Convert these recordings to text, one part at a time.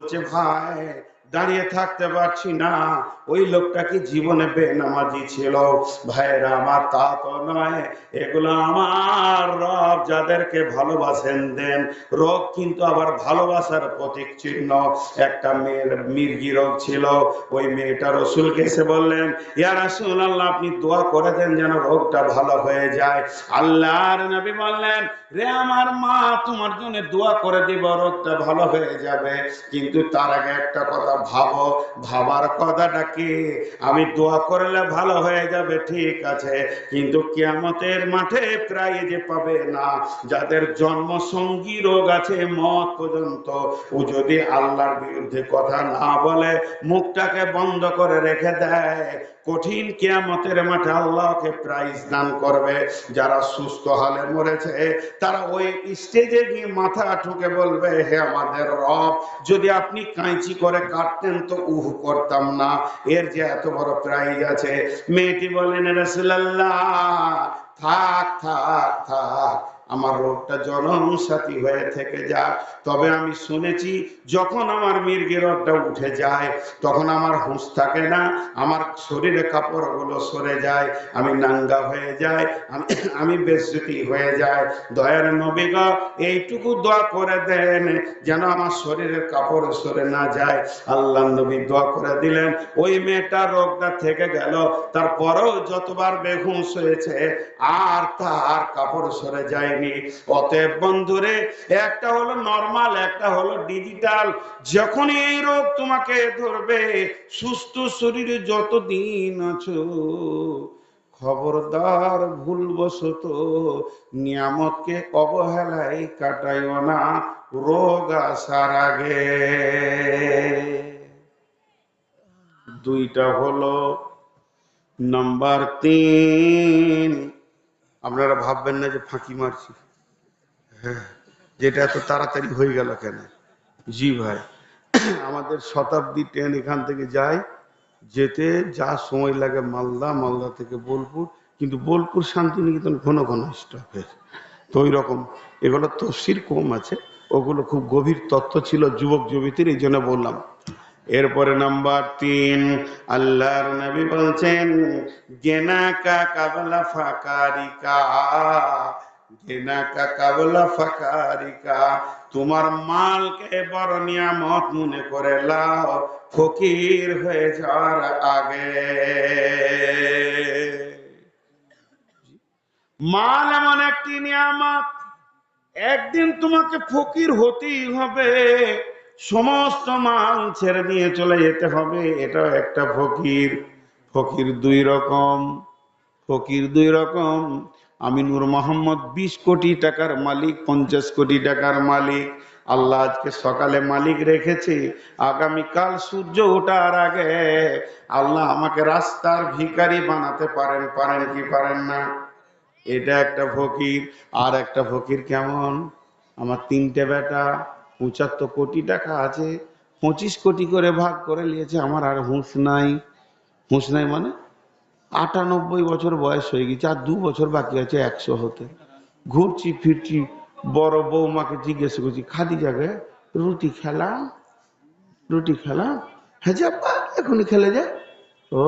বলছে ভাই দাঁড়িয়ে থাকতে পারছি না। ওই লোকটা কি জীবনে বেনামাজি ছিল? ভাইরা আমার তা তো নয়। এগুলো আমার রব যাদেরকে ভালোবাসেন দেন। রোগ কিন্তু আবার ভালোবাসার প্রতীক চিহ্ন। একটা মেয়ের মির্গি রোগ ছিল। ওই মেয়েটা রসুলকে এসে বললেন, ইয়া রাসূল আল্লাহ আপনি দোয়া করে দেন যেন রোগটা ভালো হয়ে যায়। আল্লাহর নবী বললেন, রে আমার মা, তোমার জন্য দোয়া করে দিব, রোগটা ভালো হয়ে যাবে। কিন্তু তার আগে একটা কথা ভাবো, ভাবার কথাটা কি আমি দোয়া করলে ভালো হয়ে যাবে, ঠিক আছে। কিন্তু কিয়ামতের মাঠে প্রায় যে পাবে না। যাদের জন্ম সঙ্গী রোগ আছে, মত পর্যন্ত ও যদি আল্লাহর বিরুদ্ধে কথা না বলে, মুখটাকে বন্ধ করে রেখে দেয়, কঠিন কিয়ামতের মাঠে আল্লাহকে প্রাইজ দান করবে। যারা সুস্থ হালে মরেছে, তারা ওই স্টেজে গিয়ে মাথা ঠুকে বলবে, হে আমাদের রব, যদি আপনি কাঁচি করে কাটতেন তো উহ করতাম না। এর যে এত বড় প্রাইজ আছে, মেয়েটি বলেন রসুল্লাহ থাক থাক থাক। আমার রোগটা জনম সাথী হয়ে থেকে যাক তবে আমি শুনেছি, যখন আমার মির্গি রোগটা উঠে যায়, তখন আমার হুঁশ থাকে না, আমার শরীরে কাপড়গুলো সরে যায়, আমি নাঙ্গা হয়ে যায় আমি আমি হয়ে যায় দয়ার নবী গো, এইটুকু দোয়া করে দেন, যেন আমার শরীরের কাপড় সরে না যায়। আল্লাহ নবী দোয়া করে দিলেন, ওই মেয়েটা রোগটা থেকে গেল, তারপরেও যতবার বেহুশ হয়েছে, আর তার কাপড় সরে যায়নি অতএব বন্ধুরে, একটা হলো নর্মাল একটা হলো ডিজিটাল যখনই এই রোগ তোমাকে ধরবে, সুস্থ শরীরে যতদিন আছো, খবরদার, ভুলবশত নিয়ামতকে অবহেলায় কাটাইও না রোগ আসার আগে। দুইটা হলো নাম্বার তিন আপনারা ভাববেন না যে ফাঁকি মারছি। হ্যাঁ যেটা এত তাড়াতাড়ি হয়ে গেল কেন? জি ভাই, আমাদের শতাব্দী ট্রেন এখান থেকে যায়, যেতে যা সময় লাগে মালদা মালদা থেকে বোলপুর, কিন্তু বোলপুর শান্তিনিকেতন ঘন ঘন স্টপেজ তো ওই রকম, এগুলো তফসির কম আছে, ওগুলো খুব গভীর তত্ত্ব ছিল যুবক যুবতীর এই জন্য বললাম। এরপরে নাম্বার তিন, আল্লাহর নবী বলছেন গেনাকা কাবলা ফাকারিকা গেনাকা কাবলা ফাকারিকা, তোমার মালকে বড় নিয়ামত মনে করে লাও, ফকির হয়ে যাওয়ার আগে। মাল এমন একটি নিয়ামত, একদিন তোমাকে ফকির হতেই হবে। সমস্ত মাল ছেড়ে দিয়ে চলে যেতে হবে, এটাও একটা ফকির। ফকির দুই রকম, ফকির দুই রকম। আমি নূর মোহাম্মদ বিশ কোটি টাকার মালিক, পঞ্চাশ কোটি টাকার মালিক। আল্লাহ আজকে সকালে মালিক রেখেছে, আগামীকাল সূর্য ওঠার আগে আল্লাহ আমাকে রাস্তার ভিখারি বানাতে পারেন পারেন কি পারেন না? এটা একটা ফকির। আর একটা ফকির কেমন? আমার তিনটে বেটা। পঁচাত্তর কোটি টাকা আছে, পঁচিশ কোটি করে ভাগ করে নিয়েছে, আমার আর হুঁশ নাই। হুঁশ নাই মানে আটানব্বই বছর বয়স হয়ে গেছে, আর দু বছর বাকি আছে একশো হতে। ঘুরছি, ফিরছি, বড় বৌমাকে জিজ্ঞেস করছি, খাদি যাবে রুটি খেলা? রুটি খেলা? হ্যাঁ যাব্বা এখনই খেলে যা ও,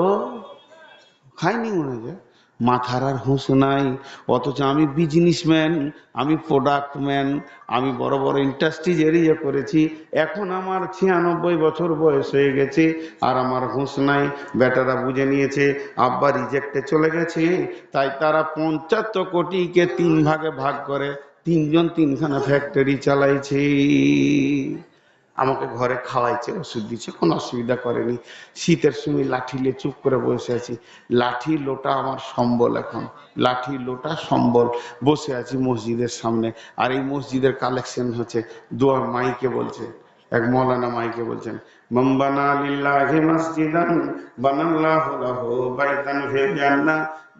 খাইনি মনে হয়। মাথার আর হুঁশ নাই। অথচ আমি বিজনেসম্যান আমি প্রোডাক্ট ম্যান আমি বড় বড় ইন্ডাস্ট্রিজ এরিয়া করেছি। এখন আমার ছিয়ানব্বই বছর বয়স হয়ে গেছে, আর আমার হুঁশ নাই। বেটারা বুঝে নিয়েছে, আব্বা রিজেক্টে চলে গেছে, তাই তারা পঞ্চাত্তর কোটিকে তিন ভাগে ভাগ করে। তিনজন তিনখানা ফ্যাক্টরি চালাইছে। আমাকে ঘরে খাওয়াইছে, ওষুধ দিচ্ছে কোনো অসুবিধা করেনি। শীতের সময় লাঠি নিয়ে চুপ করে বসে আছি। লাঠি লোটা আমার সম্বল এখন। লাঠি লোটা সম্বল। বসে আছি মসজিদের সামনে। আর এই মসজিদের কালেকশন হচ্ছে, দোয়া মাইকে বলছে, এক মৌলানা মাইকে বলছেন মম্বানা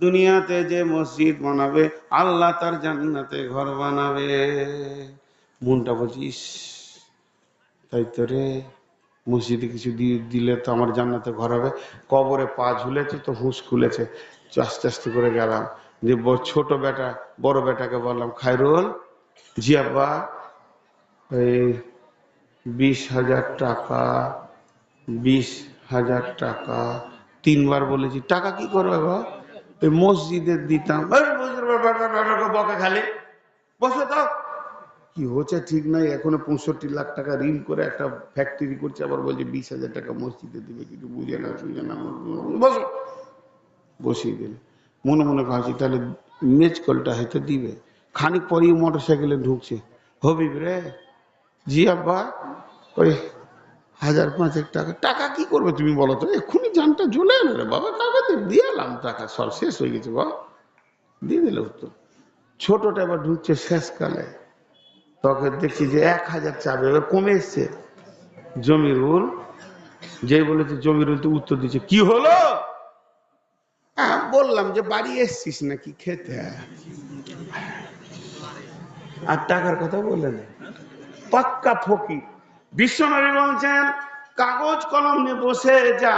দুনিয়াতে যে মসজিদ বানাবে, আল্লাহ তার জান্নাতে ঘর বানাবে। মনটা বলছিস তাই তো রে? মসজিদে কিছু দিয়ে দিলে তো আমার জান্নাতে ঘর হবে। কবরে পা ঝুলেছে তো হুঁশ খুলেছে। আস্তে আস্তে করে গেলাম। যে ব- ছোট বেটা, বড় বেটাকে বললাম খাইরুল জি আব্বা এই বিশ হাজার টাকা, বিশ হাজার টাকা। তিনবার বলেছি, টাকা কি করবে গো? ওই মসজিদে দিতাম। এই মসজিদের খালি। বসে তো কি হচ্ছে ঠিক নাই, এখনও পঁয়ষট্টি লাখ টাকা ঋণ করে একটা ফ্যাক্টরি করছে, আবার বলছে বিশ হাজার টাকা মসজিদে দিবে, কিছু বুঝে না বুঝে না বসো। বসিয়ে দিল। মনে মনে ভাবছি, তাহলে মেজ কলটা হয়তো দিবে। খানিক পরেই মোটর সাইকেলে ঢুকছে। হবিব রে, জি আব্বা, ওই হাজার পাঁচেক টাকা। টাকা কি করবে তুমি বলো তো? এক্ষুনি জানটা জ্বলে এলো রে বাবা কাকাতে দিয়ে এলাম টাকা, সব শেষ হয়ে গেছে বাবা। দিয়ে দিলে উত্তর। ছোটটা এবার ঢুকছে শেষকালে। তখন দেখছি যে এক হাজার চাবি, এবার কমে এসছে। জমিরুল যে বলেছে জমিরুল তো উত্তর দিচ্ছে। কি হলো? হ্যাঁ বললাম যে বাড়ি এসছিস নাকি খেতে? আর টাকার কথা বলে না। পাক্কা ফকির। বিশ্বনবী বলছেন কাগজ কলম নিয়ে বসে যা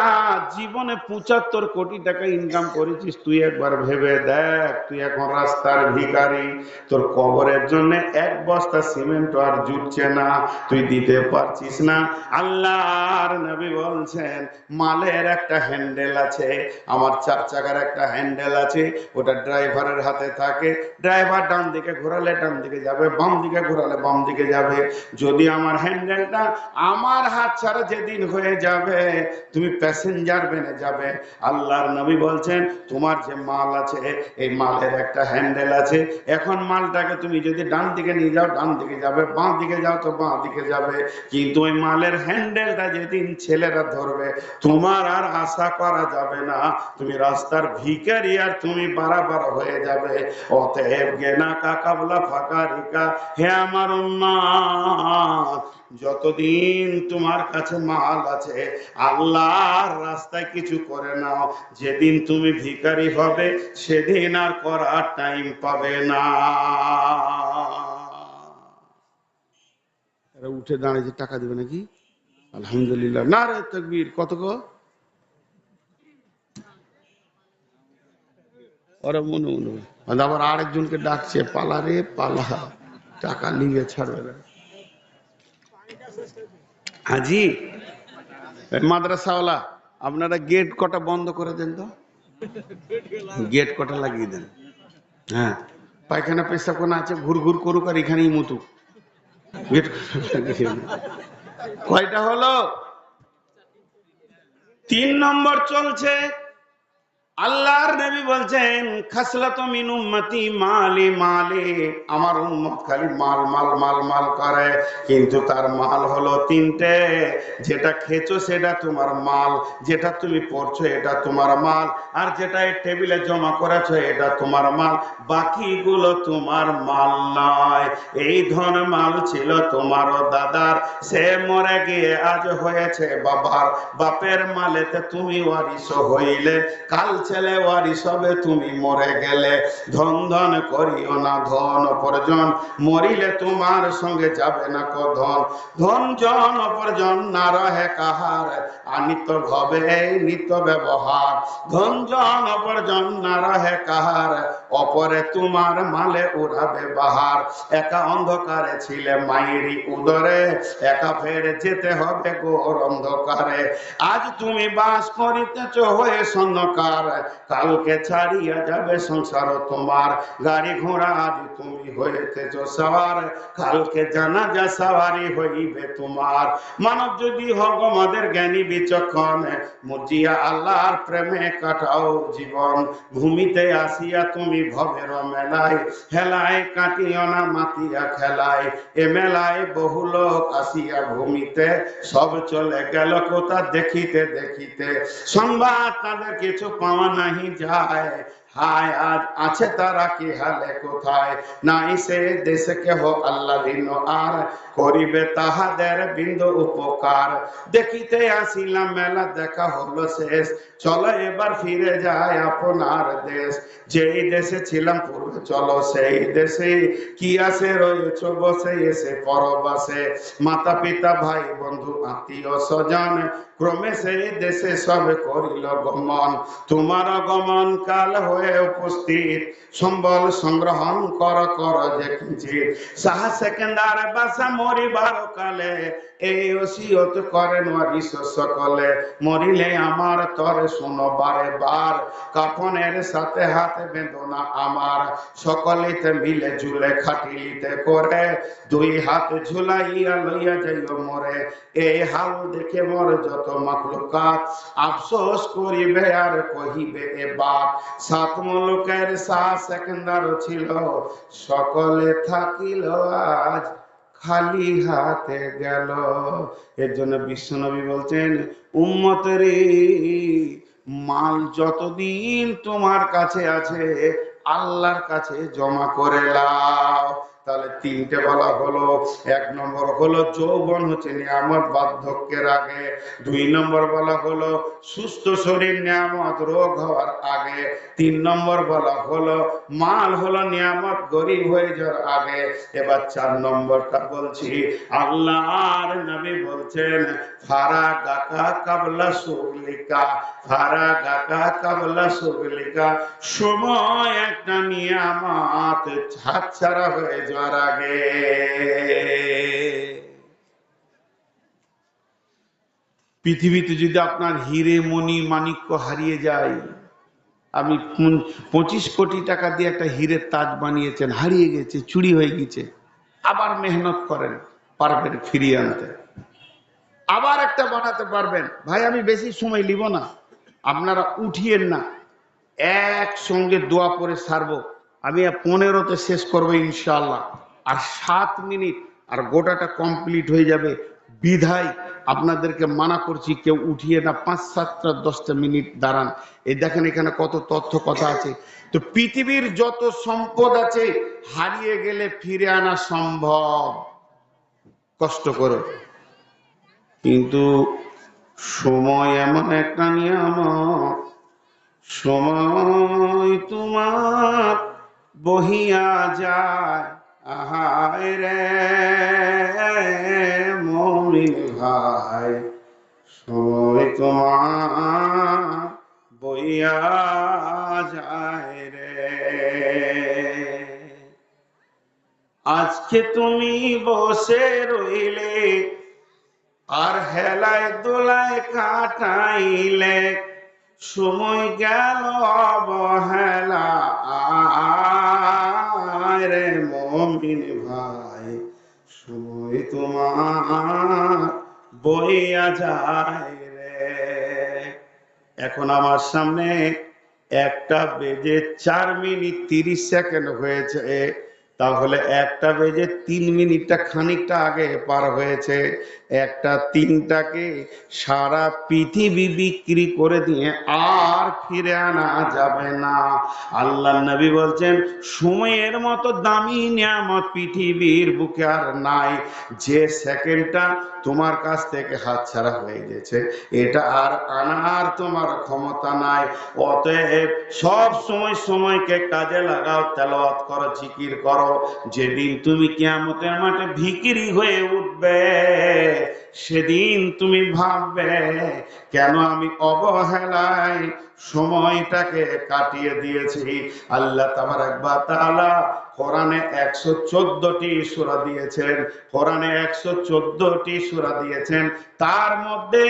জীবনে পঁচাত্তর কোটি টাকা ইনকাম করেছিস, তুই একবার ভেবে দেখ, তুই এখন রাস্তার ভিখারি। তোর কবরের জন্য এক বস্তা সিমেন্ট আর জুটছে না, তুই দিতে পারছিস না। আল্লাহর নবী বলছেন, মালের একটা হ্যান্ডেল আছে, আমার চার চাকার একটা হ্যান্ডেল আছে, ওটা ড্রাইভারের হাতে থাকে। ড্রাইভার ডান দিকে ঘোরালে ডান দিকে যাবে, বাম দিকে ঘোরালে বাম দিকে যাবে। যদি আমার হ্যান্ডেলটা আমার হাত ছাড়া যেদিন হয়ে যাবে, তুমি প্যাসেঞ্জার বেনে যাবে। আল্লাহর নবী বলছেন, তোমার যে মাল আছে, এই মালের একটা হ্যান্ডেল আছে। এখন মালটাকে তুমি যদি ডান দিকে নিয়ে যাও, ডান দিকে যাবে, বাঁ দিকে যাও তো বাঁ দিকে যাবে। কিন্তু ওই মালের হ্যান্ডেলটা যেদিন ছেলেরা ধরবে, তোমার আর আশা করা যাবে না। তুমি রাস্তার ভিখারি আর তুমি বাড়াবার হয়ে যাবে। অতএব গেনা কাকাবলা ফাঁকা রিকা, হে আমার উম্মাদ যতদিন তোমার কাছে মাল আছে, আল্লাহর রাস্তায় কিছু করে নাও। যেদিন তুমি ভিখারি হবে, সেদিন আর করার টাইম পাবে না। উঠে দাঁড়িয়ে টাকা দেবে নাকি? আলহামদুলিল্লাহ। না রে তকবীর, কত গো? ওরা মনে মনে। আবার আরেকজনকে ডাকছে, পালা রে, পালা। টাকা নিয়ে ছাড়বে না। হাজি, মাদ্রাসাওয়ালা, আপনারা গেট কটা বন্ধ করে দেন তো? গেট কটা লাগিয়ে দেন? হ্যাঁ পায়খানা পেশা কোন আছে, ঘুর ঘুর করুক আর এখানেই মুতুক। গেট কয়টা হলো? তিন নম্বর চলছে। আল্লাহর নবী বলছেন, খাসলাত মিন উম্মতি মালে মালে। আমার উম্মত খালি মাল মাল মাল মাল করে, কিন্তু তার মাল হলো তিনটে। যেটা খেছো সেটা তোমার মাল, যেটা তুমি পড়ছো এটা তোমার মাল, আর যেটা এই টেবিলে জমা করেছ এটা তোমার মাল। বাকিগুলো তোমার মাল নয়। এই ধন মাল ছিল তোমারও দাদার। সে মরে গিয়ে আজ হয়েছে বাবার। বাপের মালেতে তুমি ওয়ারিস হইলে। কাল ছেলে ওয়ারিস হবে তুমি মরে গেলে। ধন ধন করিও না ধন অপরজন, মরিলে তোমার সঙ্গে যাবে না কধন ধন ধন জন অপরজন না রহে কাহার, আনিত ভবে নিত ব্যবহার। ধন জন অপরজন না রহে কাহার অপরে তোমার মালে উড়াবে বাহার। একা অন্ধকারে ছিলে মায়েরই উদরে। একা ফের যেতে হবে গোর অন্ধকারে। আজ তুমি বাস করিতেছ হয়ে সন্ধ্যকার কালকে ছাড়িয়া যাবে সংসার তোমার। গাড়ি ঘোড়া আজ তুমি হইতেছ সবার কালকে জানা যা সাওয়ারি হইবে তোমার। মানব যদি হগ আমাদের জ্ঞানী বিচক্ষণ, মুজিয়া আল্লাহর প্রেমে কাটাও জীবন। ভূমিতে আসিয়া তুমি ভবের মেলায়, হেলায় কাটিও না মাতিয়া খেলায়। এ মেলায় বহু লোক আসিয়া ভূমিতে, সব চলে গেল কোথা দেখিতে দেখিতে। সংবাদ তাদের কিছু পাওয়া নাহি যায়। হায়, আজ আছে তারা কি হালে কোথায়? নাই সে দেশে কেহ আল্লাহ ভিন্ন আর করিবে তাহাদের বিন্দু উপকার। দেখিতে আসিলাম, মেলা দেখা হলো শেষ। চলো এবার ফিরে যায় আপনার দেশ। যেই দেশে ছিলাম চলো সেই দেশে। কি আছে রয়েছ বসে, এসে পরবাসে। মাতা পিতা ভাই বন্ধু আত্মীয় স্বজন ক্রমে সেই দেশে সব করিল গমন। তোমার গমন কাল হয়ে উপস্থিত। সম্বল সংগ্রহণ কর কর যে সাহা সেকেন্দার বাসা মরিবার কালে এই ওসিয়ত করেন ওয়ারিস সকলে। মরিলে আমার শোনো বারে বার কাফনের সাথে হাতে বেদনা আমার। সকলেতে মিলে ঝুলে খাটিলিতে করে। দুই হাত ঝুলাইয়া লইয়া মরে। এই হাল দেখে মর যত মাকলুকাত আফসোস করিবে আর কহিবে এবার সাত মুলুকের সাত সেকেন্ডার ছিল। সকলে থাকিল আজ খালি হাতে গেল। এর জন্য বিশ্বনবী বলছেন উম্মতের মাল যতদিন তোমার কাছে আছে, আল্লাহর কাছে জমা করে লাও। তাহলে তিনটে বলা হলো। এক নম্বর হলো যৌবন হচ্ছে নিয়ামত, বার্ধক্যের আগে। দুই নম্বর বলা হলো সুস্থ শরীর, নিয়ামত, রোগ হওয়ার আগে। তিন নম্বর বলা হলো মাল হলো নিয়ামত, গরিব হয়ে যাওয়ার আগে। এবার চার নম্বরটা বলছি, আল্লাহর নবী বলছেন, ফারা গাকা কাবলা সুগলিকা ফারা গাকা কাবলা সুগলিকা সময় একটা নিয়ামত হাতছাড়া হয়ে যাওয়ার আগে পৃথিবীতে যদি আপনার হিরে, মণি, মাণিক্য হারিয়ে যায়, আপনি পঁচিশ কোটি টাকা দিয়ে একটা হীরের তাজ বানিয়েছেন, হারিয়ে গেছে, চুরি হয়ে গেছে, আবার মেহনত করেন, পারবেন ফিরিয়ে আনতে। আবার একটা বানাতে পারবেন, ভাই আমি বেশি সময় নিব না, আপনারা উঠিয়েন না, একসঙ্গে দোয়া পরে সারবো। আমি পনেরোতে শেষ করব ইনশাল্লাহ আর সাত মিনিট, আর গোটাটা কমপ্লিট হয়ে যাবে। বিধায় আপনাদেরকে মানা করছি, কেউ উঠিয়ে না, পাঁচ সাতটা দশটা মিনিট দাঁড়ান। এই দেখেন এখানে কত তথ্য কথা আছে। তো পৃথিবীর যত সম্পদ আছে, হারিয়ে গেলে ফিরে আনা সম্ভব। কষ্ট করে। কিন্তু সময় এমন একটা নিয়ামক সময় তোমার বহিয়া যায়। আহায় রে মমিন ভাই, সময় তোমার বইয়া যায় রে। আজকে তুমি বসে রইলে, আর হেলায় দোলায় কাটাইলে, সময় গেল অবহেলা। রে মমিন ভাই সময় তোমার বইয়া যায় রে এখন আমার সামনে একটা বেজে চার মিনিট তিরিশ সেকেন্ড হয়েছে। তাহলে একটা বেজে তিন মিনিটটা খানিকটা আগে পার হয়েছে। একটা তিনটাকে সারা পৃথিবী বিক্রি করে দিয়ে আর ফিরে আনা যাবে না। আল্লাহ নবী বলছেন, সময়ের মতো দামি নিয়ামত পৃথিবীর বুকে আর নাই। যে সেকেন্ডটা তোমার কাছ থেকে হাতছাড়া হয়ে গেছে, এটা আর আনার তোমার ক্ষমতা নাই। অতএব সব সময় সময়কে কাজে লাগাও, তেলাওয়াত করো, জিকির করো। যেদিন তুমি কিয়ামতের মাঠে ভিকিরি হয়ে উঠবে সেদিন তুমি ভাববে কেন আমি অবহেলায় সময়টাকে কাটিয়ে দিয়েছি? আল্লাহ তাবার একবার তাআলা কোরআনে একশো চোদ্দটি সুরা দিয়েছেন, কোরআনে একশো চোদ্দটি সুরা দিয়েছেন। তার মধ্যে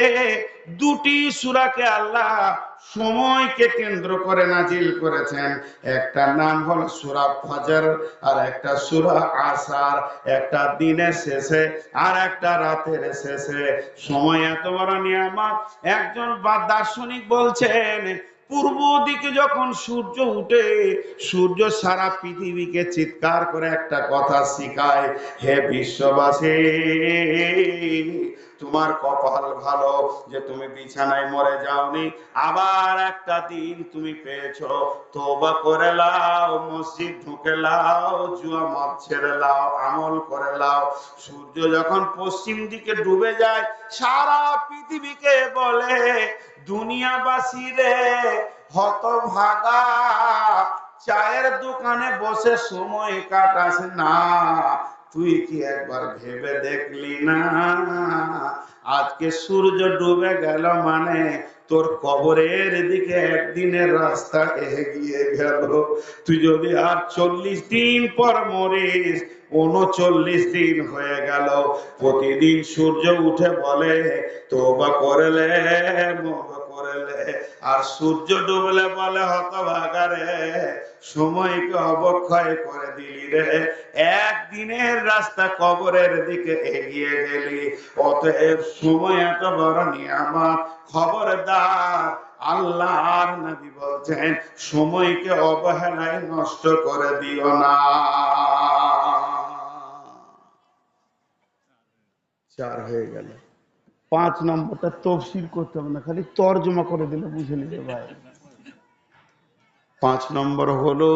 দুটি সুরাকে আল্লাহ সময়কে কেন্দ্র করে নাজিল করেছেন। একটা নাম হলো সুরা ফজর, আর একটা সুরা আসার। একটা দিনের শেষে, আর একটা রাতের শেষে। সময় এত বড় নিয়ামত। একজন বা দার্শনিক বলছেন পূর্ব দিকে যখন সূর্য উঠে, সূর্য সারা পৃথিবীকে চিৎকার করে একটা কথা শিখায়, হে বিশ্ববাসী তোমার কপাল ভালো যে তুমি বিছানায় মরে যাওনি। আবার একটা দিন তুমি পেয়েছ। তোবা করে লাও, মসজিদ ঢুকে লাও, জুয়া মদ ছেড়ে লাও, আমল করে লাও। সূর্য যখন পশ্চিম দিকে ডুবে যায়, সারা পৃথিবীকে বলে, দুনিয়াবাসী রে হত ভাগা চায়ের দোকানে বসে সময় কাটাস না। তুই কি একবার ভেবে দেখলি না? আজকে সূর্য ডুবে গেল মানে তোর কবরের দিকে একদিনের রাস্তা এগিয়ে গেল। তুই যদি আর চল্লিশ দিন পর মরিস, উনচল্লিশ দিন হয়ে গেল। প্রতিদিন সূর্য উঠে বলে, তোবা করলে করলে। আর সূর্য ডুবলে বলে, হতভাগারে সময়কে অবক্ষয় করে দিলি রে। একদিনের রাস্তা কবরের দিকে এগিয়ে গেলি। অতএব সময় এত বড় নিয়ামত। খবরদার, আল্লাহর নবী বলছেন সময়কে অবহেলায় নষ্ট করে দিও না। চার হয়ে গেল। পাঁচ নম্বরটা তফসিল করতে হবে না, খালি তর্জমা করে দিলে বুঝে নিতে ভাই। পাঁচ নম্বর হলো,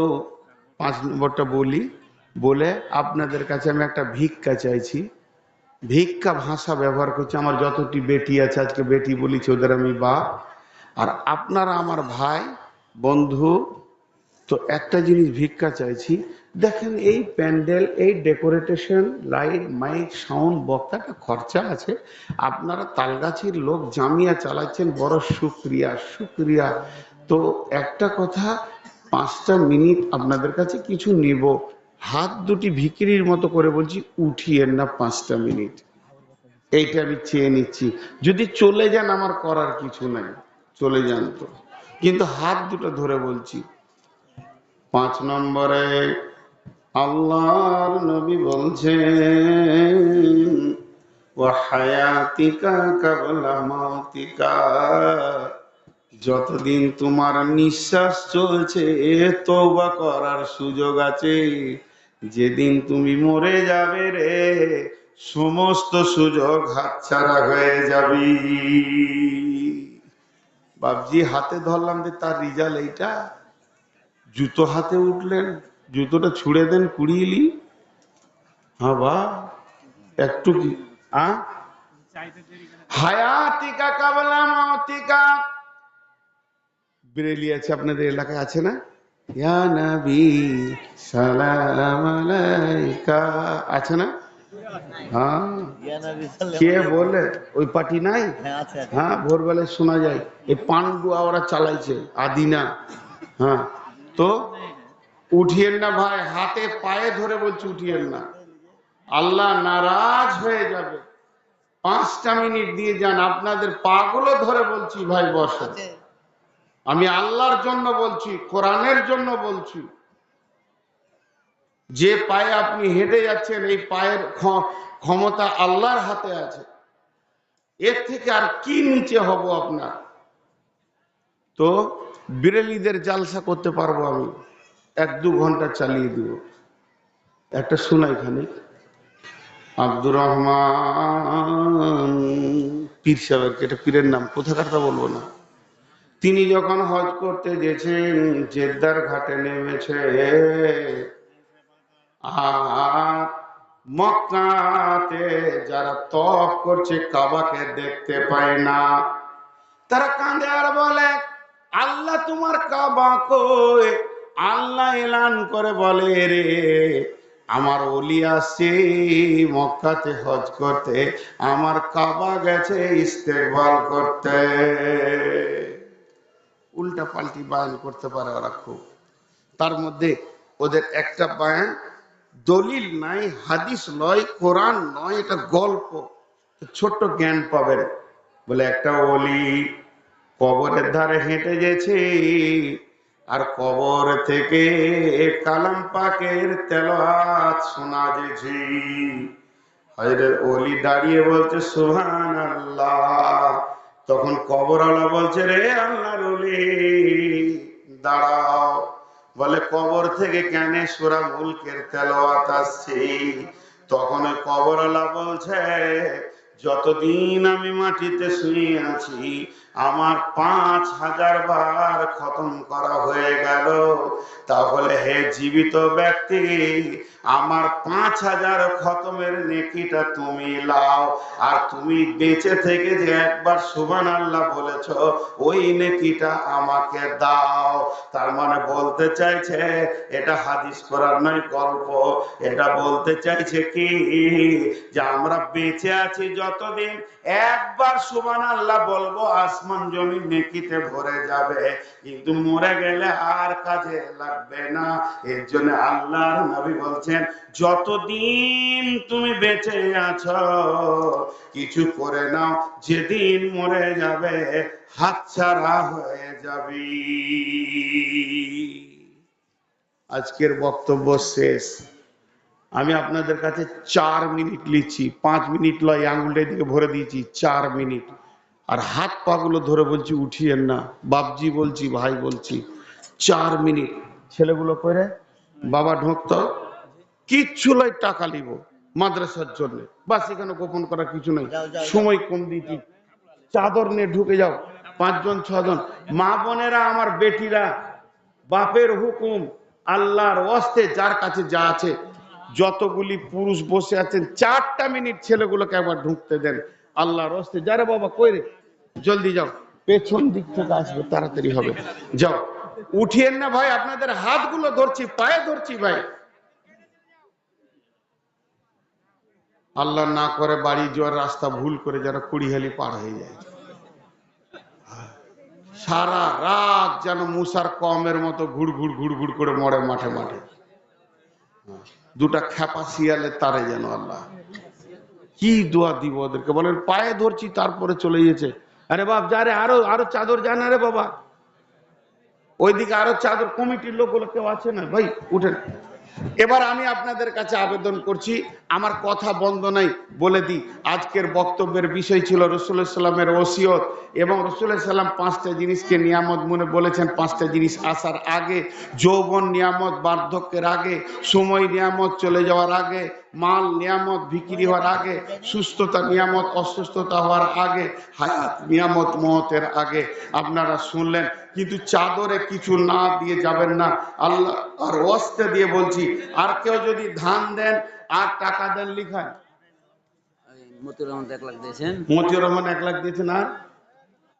পাঁচ নম্বরটা বলি, বলে আপনাদের কাছে আমি একটা ভিক্ষা চাইছি। ভিক্ষা ভাষা ব্যবহার করছি, আমার যতটি বেটি আছে, আজকে বেটি বলেছি, ওদের আমি বাপ। আর আপনারা আমার ভাই, বন্ধু, তো একটা জিনিস ভিক্ষা চাইছি দেখেন, এই প্যান্ডেল, এই ডেকোরেটেশন, লাইট, মাইক, সাউন্ড বক্তা একটা খরচা আছে। আপনারা তালগাছির লোক জামিয়া চালাচ্ছেন, বড় সুক্রিয়া সুক্রিয়া। তো একটা কথা, পাঁচটা মিনিট আপনাদের কাছে কিছু নিব। হাত দুটি ভিকিরির মতো করে বলছি, উঠিয়েন না পাঁচটা মিনিট। এইটা আমি চেয়ে নিচ্ছি। যদি চলে যান, আমার করার কিছু নাই। চলে যান তো। কিন্তু হাত দুটো ধরে বলছি, পাঁচ নম্বরে আল্লাহর নবী বলছেন হায়াতিকা কাবলা মাতিকা যতদিন তোমার নিঃশ্বাস চলছে, তওবা করার সুযোগ আছে। যেদিন তুমি মরে যাবে রে, সমস্ত সুযোগ হাতছাড়া হয়ে যাবি। বাবজি হাতে ধরলাম যে তার রিজাল্ট এইটা। জুতো হাতে উঠলেন। জুতোটা ছুঁড়ে দেন কুড়িয়েলি হ্যাঁ বা একটু কি? আ? হায়াতিকা কাবলা মাতিকা বেরেলি আছে আপনাদের এলাকায় আছে না? ইয়া নবী সালাম আলাইকা। আছে না? হ্যাঁ। কে বলে ওই পার্টি নাই? হ্যাঁ ভোরবেলায় শোনা যায়। এই পান্ডুয়া ওরা চালাইছে আদিনা। হ্যাঁ তো উঠিয়েন না ভাই হাতে পায়ে ধরে বলছি উঠিয়েন না। আল্লাহ নারাজ হয়ে যাবে। পাঁচটা মিনিট দিয়ে যান আপনাদের পাগুলো ধরে বলছি ভাই বসে আমি আল্লাহর জন্য বলছি কোরআনের জন্য বলছি। যে পায়ে আপনি হেঁটে যাচ্ছেন এই পায়ের ক্ষ- ক্ষমতা আল্লাহর হাতে আছে। এর থেকে আর কি নিচে হব আপনার? তো বিরেলিদের জালসা করতে পারব আমি। এক দু ঘণ্টা চালিয়ে দিব। একটা শোনাই খানিক আব্দুর রহমান, পীর সাহেবের এটা পীরের নাম, কোথাকারটা বলব না। তিনি যখন হজ করতে গেছেন, জেদ্দার ঘাটে নেমেছে। আর মক্কাতে যারা তপ করছে, কাবাকে দেখতে পায় না। তারা কাঁদে আর বলে, আল্লাহ তোমার কাবা কই? আল্লাহ এলান করে বলে, রে, আমার অলি আসছে মক্কাতে হজ করতে, আমার কাবা গেছে ইস্তেকবাল করতে। উল্টা পাল্টি বায়ান করতে পারে ওরা খুব। তার মধ্যে ওদের একটা বায়ান, দলিল নাই, হাদিস নয় কোরআন নয়, এটা গল্প ছোট্ট জ্ঞান পাবেন। বলে একটা অলি কবরের ধারে হেঁটে গেছে। আর কবর থেকে কালাম পাকের তেলাওয়াত শোনা যেছে হযরত ওলি দাঁড়িয়ে বলছে সুবহান আল্লাহ তখন কবরওয়ালা বলছে, রে আল্লাহর ওলি, দাঁড়াও। বলে, কবর থেকে কেন সুরা মুলকের তেলাওয়াত আসছে? তখন ওই কবরওয়ালা বলছে যতদিন আমি মাটিতে শুয়ে আছি, আমার পাঁচ হাজার বার খতম করা হয়ে গেল। তাহলে হে জীবিত ব্যক্তি, আমার পাঁচ হাজার খতমের নেকিটা তুমি লাও। আর তুমি বেঁচে থেকে যে একবার সুবান আল্লাহ বলেছ, ওই নেকিটা আমাকে দাও। তার মানে বলতে চাইছে, এটা হাদিস করার নয়, গল্প। এটা বলতে চাইছে কি? যে আমরা বেঁচে আছি যতদিন একবার সুবান আল্লাহ বলব, আসমান জমি নেকিতে ভরে যাবে। কিন্তু মরে গেলে আর কাজে লাগবে না। এর জন্য আল্লাহর নবী বলছেন, যতদিন তুমি বেঁচে আছো, কিছু করে নাও, যেদিন মরে যাবে হাতছাড়া হয়ে যাবি। আজকের বক্তব্য শেষ। আমি আপনাদের কাছে চার মিনিট লিখছি পাঁচ মিনিট লয় আঙুলটা দিকে ভরে দিয়েছি চার মিনিট। আর হাত পাগুলো ধরে বলছি উঠিয়েন না। বাপজি বলছি ভাই বলছি চার মিনিট। ছেলেগুলো করে বাবা ঢোকতো কিচ্ছু লয় টাকা নিব মাদ্রাসার জন্য। বাস এখানে গোপন করার কিছু নেই। সময় কম দিয়েছি। চাদর নিয়ে ঢুকে যাও পাঁচজন ছজন। মা বোনেরা আমার বেটিরা বাপের হুকুম আল্লাহর অস্তে যার কাছে যা আছে যতগুলি পুরুষ বসে আছেন, চারটা মিনিট ছেলেগুলোকে একবার ঢুকতে দেন। আল্লাহর ওয়াস্তে যারে বাবা, কই রে? জলদি যাও। পেছন দিক থেকে আসবে, তাড়াতাড়ি হবে। যাও। উঠিয়েন না ভাই, আপনাদের হাতগুলো ধরছি, পায়ে ধরছি ভাই। আল্লাহ না করে বাড়ি যাওয়ার রাস্তা ভুল করে যারা কুড়িহালি পার হয়ে যায়। সারা রাত যেন মুসার কমের মতো ঘুর ঘুর ঘুর ঘুর করে মরে মাঠে মাঠে। দুটা খ্যাপা শিয়ালে তারে যেন আল্লাহ। কি দোয়া দিব ওদেরকে? বলেন, পায়ে ধরছি, তারপরে চলে গেছে আরে বাপ, যা রে, আরও আরও চাদর জানা রে বাবা। ওইদিকে আরও চাদর, কমিটির লোকগুলো কেউ আছে না? ভাই, উঠেন। এবার আমি আপনাদের কাছে আবেদন করছি, আমার কথা বন্ধ নাই বলে দিই। আজকের বক্তব্যের বিষয় ছিল রসুল্লাহ সাল্লামের ওসিয়ত এবং রসুল্লাহ সাল্লাম পাঁচটা জিনিসকে নিয়ামত মনে বলেছেন। পাঁচটা জিনিস আসার আগে, যৌবন নিয়ামত, বার্ধক্যের আগে, সময় নিয়ামত চলে যাওয়ার আগে মাল নিয়ামত বিক্রি হওয়ার আগে সুস্থতা নিয়ামত অসুস্থতা হওয়ার আগে হায়াত নিয়ামত মহতের আগে। আপনারা শুনলেন কিন্তু চাদরে কিছু না দিয়ে যাবেন না। আল্লাহ আর অস্তে দিয়ে বলছি আর কেউ যদি ধান দেন আর টাকা দেন লিখায়। মতিউর রহমান এক লাখ দিয়েছেন। মতিউর রহমান এক লাখ দিয়েছেন আর?